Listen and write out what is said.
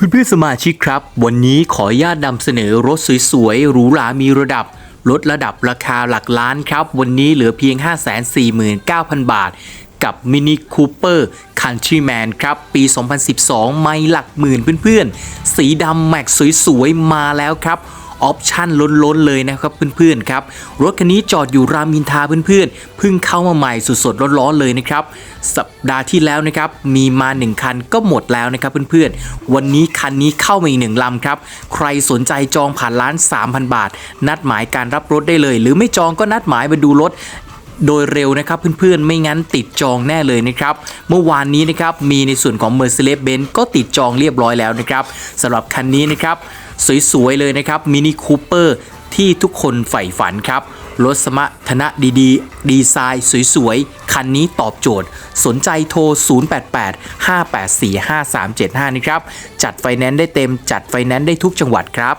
เพื่อนๆสมาชิกครับ วันนี้ขออนุญาตนำเสนอรถสวยๆหรูหรามีระดับ ลดระดับราคาหลักล้านครับ วันนี้เหลือเพียง 549,000 บาท กับ Mini Cooper Countryman ครับ ปี 2012 ไม่หลักหมื่นเพื่อนๆ สีดำแม็กสวยๆ มาแล้วครับ ออปชั่นล้นๆเลยนะครับเพื่อนๆครับรถคันนี้จอดอยู่รามินทาเพื่อนๆเพิ่งเข้ามาใหม่สดๆร้อนๆเลยนะครับสัปดาห์ที่แล้วนะครับมีมา 1 คันก็หมดแล้วนะครับเพื่อนๆ วันนี้คันนี้เข้ามาอีกหนึ่งลำครับ ใครสนใจจองผ่านร้าน 3,000 บาท นัดหมายการรับรถได้เลย หรือไม่จองก็นัดหมายมาดูรถ โดยเร็วนะครับเพื่อนๆ ไม่งั้นติดจองแน่เลยนะครับ เมื่อวานนี้นะครับมีในส่วนของ Mercedes-Benz ก็ติดจองเรียบร้อยแล้วนะครับสำหรับคันนี้นะครับสวยๆเลยนะครับ Mini Cooper ที่ทุกคนใฝ่ฝันครับรถสมรรถนะดีๆ ดีไซน์สวยๆ คันนี้ตอบโจทย์ สนใจโทร 088 584 5375 นะครับ จัดไฟแนนซ์ได้เต็ม จัดไฟแนนซ์ได้ทุกจังหวัดครับ